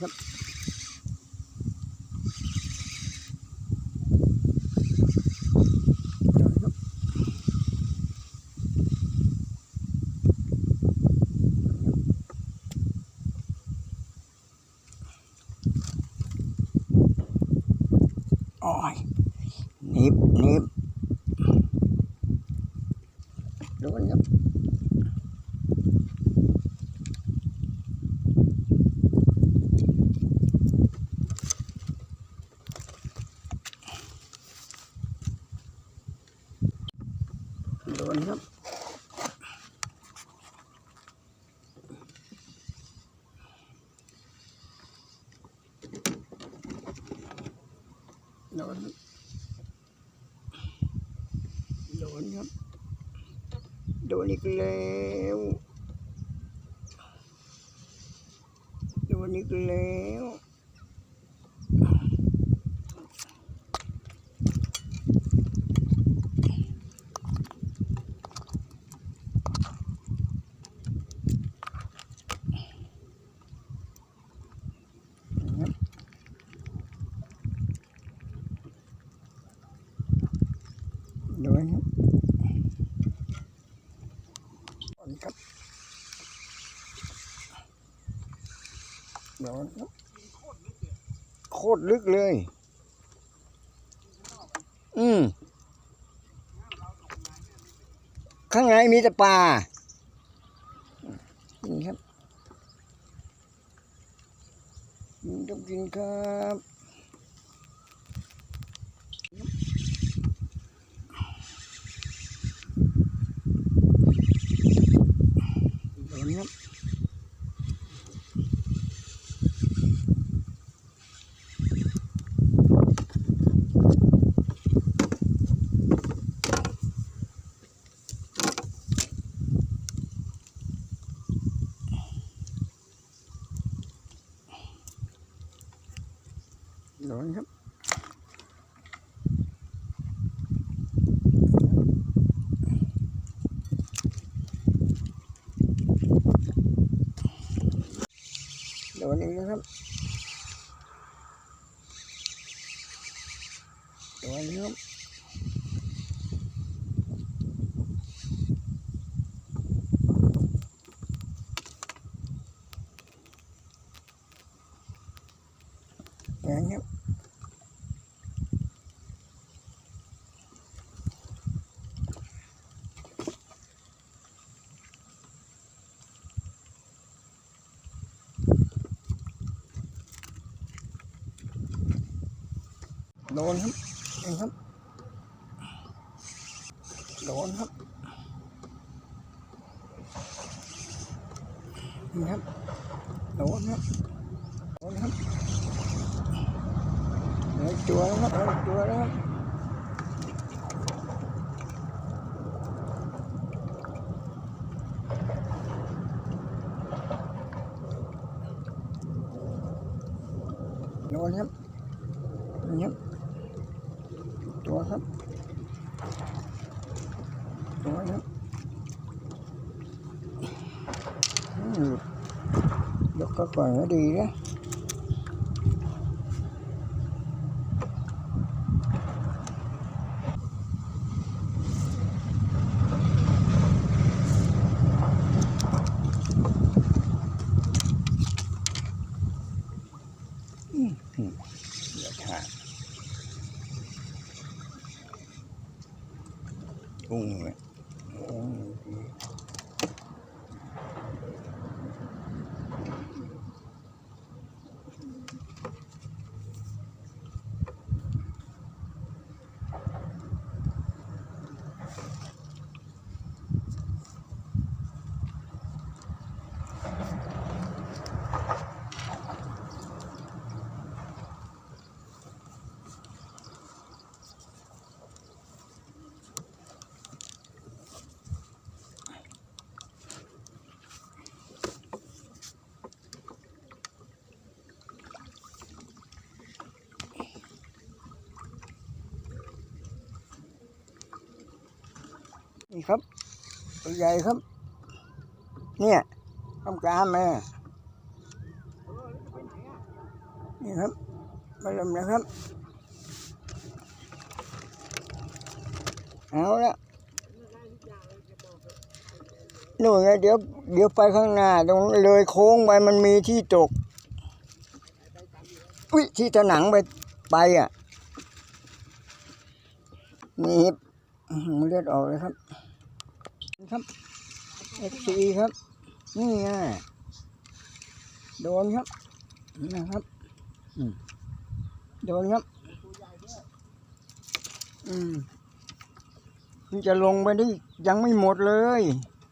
ครับครับโอ้ยหนิบหนิบโดนครับ โดนครับโดนโดนครับ โดนอีกแล้วโดนอีกแล้ว โดนครับโดนครับโดนครับโคตรลึกเลย อืมข้างในมีแต่ปลานี่ครับกินครับกินครับ โดนครับโดนอีกแล้ครับโดนอีกครับ โดนครับเองครับ โดนครับนี่ครับ โดนครับ โดนครับเหลือตัวแล้วครับเหลือตัวแล้วครับโดนครับนี่ครับ ตัวครับตัวครับอืม ยกก็ก่อนก็ดีนะอืมอืมเดี๋ยวถ่ายกุ้งเลยกุ้ง นี่ครับตัวใหญ่ครับ เนี่ยทำการมานี่ครับ มาลมนะครับ เอาละหนูนไงเดี๋ยวเดี๋ยวไปข้างหน้า ตรงเลยโค้งไปมันมีที่ตก อุ้ยที่ถนังไปไปอะนี่เลือดออกเลยครับ ครับเอฟซีครับ นี่ไงโดนครับนะครับอืมโดนครับ อืมมันจะลงไปได้ยังไม่หมดเลย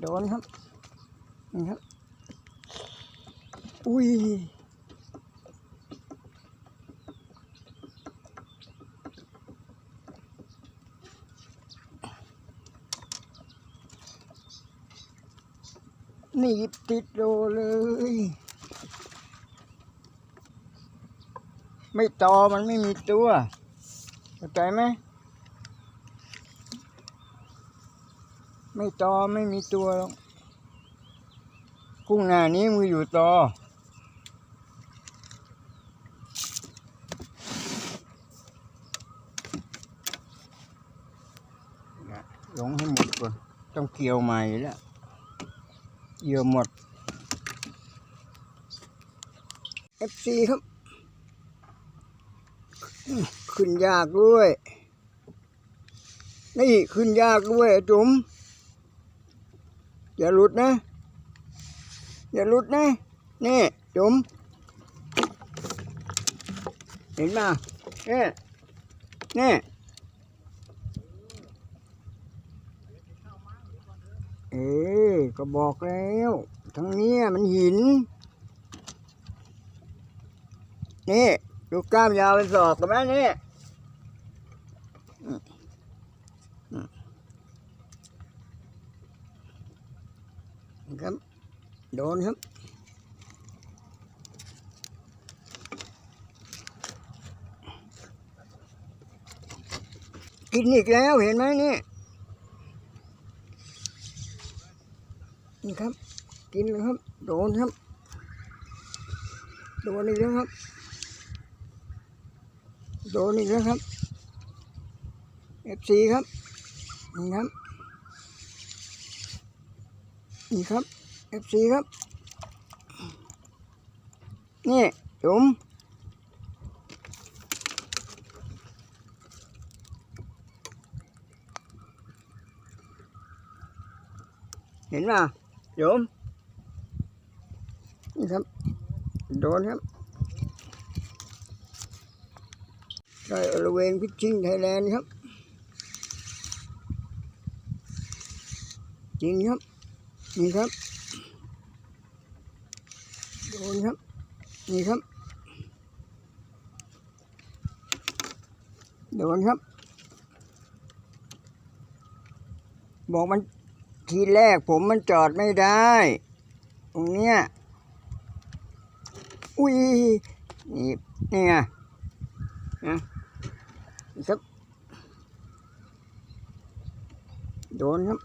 โดนครับนี่ครับ อุ้ย หนีบติดโดเลย ไม่ตอมันไม่มีตัวเข้าใจไหมไม่ต่อไม่มีตัวหรอกกุ้งหน้านี้มืออยู่ต่อนะลงให้หมดก่อนต้องเกี่ยวใหม่แล้ว เหยื่อหมด FC ครับ ขึ้นยากด้วย นี่ขึ้นยากด้วยจุ๋มอย่าหลุดนะ อย่าหลุดนะ นี่จุ๋มเห็นป่ะนี่นี่เออ ก็บอกแล้ว ทั้งนี้มันหิน นี่ดูกล้ามยาวเป็นศอกกันไหมนี่ครับ โดนครับกินอีกแล้วเห็นไหมนี่ นี่ครับ กินเลยครับ โดนครับ โดนอีกแล้วครับ โดนอีกแล้วครับ FC ครับนี่ครับนี่ครับ FC ครับ นี่จุ๋มเห็นป่ะ จุ๋มนี่ครับโดนครับได้บริเวณพิชชิ่งไทยแลนด์ครับจริงครับนี่ครับโดนครับนี่ครับโดนครับบอกมัน ทีแรกผมมันจอดไม่ได้ ตรงเนี้ย อุ้ย นี่นี่ไงนะครับโดนครับ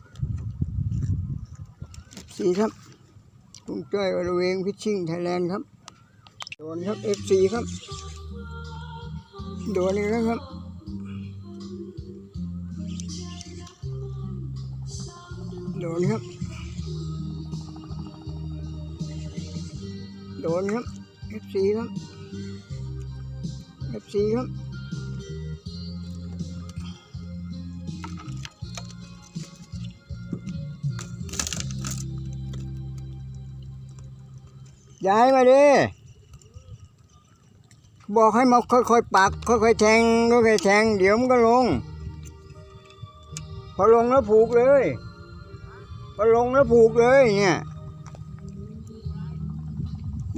สีครับคุณจ้อยบริเวณพิชชิ่งไทยแลนด์ครับ โดนครับเอฟซีครับ โดนอีกแล้วครับ นครับ โดนครับเอฟซีครับเอฟซีครับย้ายมาดิ บอกให้มาค่อยๆปัก ค่อยๆแทงค่อยๆแทง เดี๋ยวมันก็ลง พอลงแล้วผูกเลย พอลงแล้วผูกเลยเนี่ย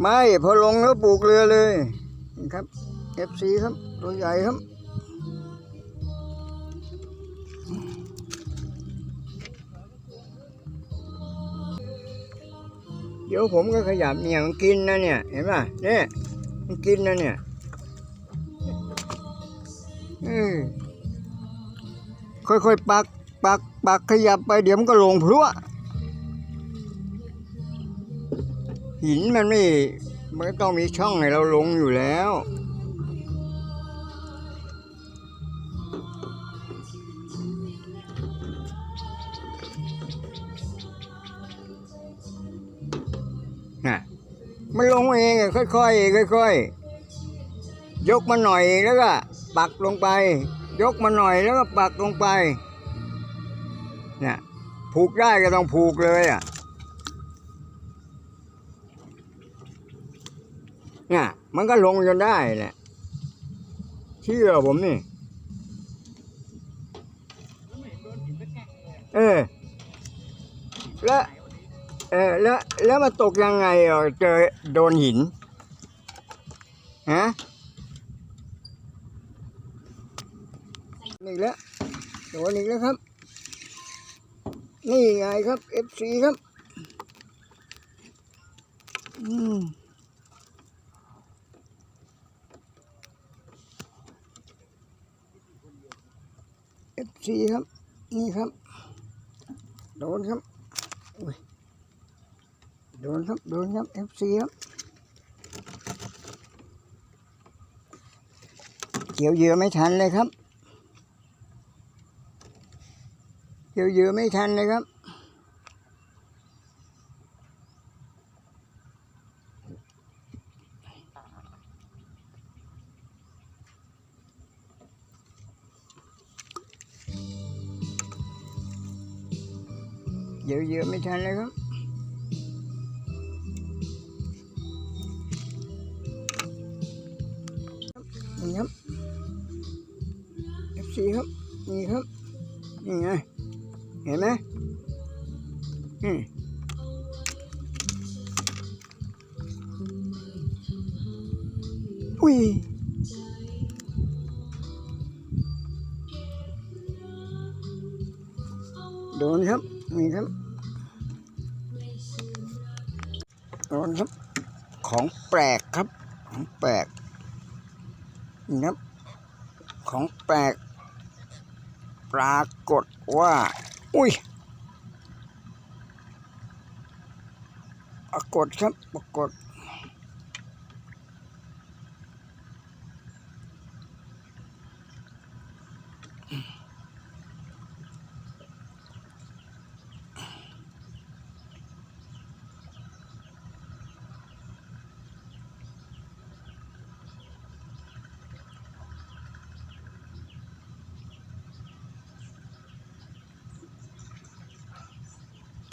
ไม่พอลงแล้วผูกเรือเลยนี่ครับ FC ครับ ตัวใหญ่ครับ เดี๋ยวผมก็ขยับเนี่ยมันกินนะเนี่ย เห็นป่ะเนี่ยมันกินนะเนี่ยเออค่อยๆปัก ปักปักขยับไปเดี๋ยวมันก็ลงพรวหินมันไม่มันต้องมีช่องให้เราลงอยู่แล้ว น่ะ มันลงเองอะค่อยๆค่อยๆ ยกมาหน่อยแล้วก็ ปักลงไป ยกมาหน่อยแล้วก็ปักลงไป เนี่ยผูกได้ก็ต้องผูกเลยอะเนี่ยมันก็ลงจนได้แหละเชื่อผมนี่ เออ แล้วเออแล้วแล้วมาตกยังไงอะเจอโดนหินฮะนี่แล้วโดนอีกแล้วครับ นี่ไงครับ FC ครับ อืม FC ครับ นี่ครับ โดนครับโดนครับ โดนครับ FC ครับ เกี่ยวเหยื่อไม่ทันเลยครับ เกี่ยวเหยื่อไม่ทันเลยครับเกี่ยวเห อุ้ยโดนครับนี่ครับโดนครับ ของแปลกครับ ของแปลกนี่ครับ ของแปลก ปรากฏว่า อุ้ยปรากฏครับปรากฏ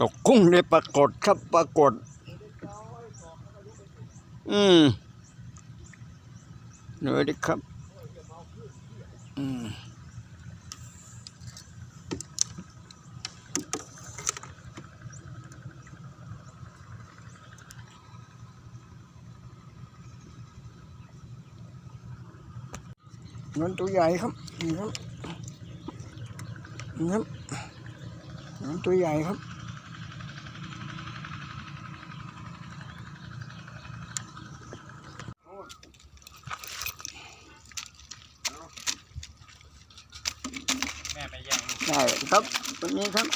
ตกกุ้งได้ปรากฏครับปรากฏ อืมเหนื่อยดิครับ อืมเงินตัวใหญ่ครับนี่ครับนี่ครับเงินตัวใหญ่ครับ แม่ไปแย่งลูก ได้ ครับตัวนี้ครับ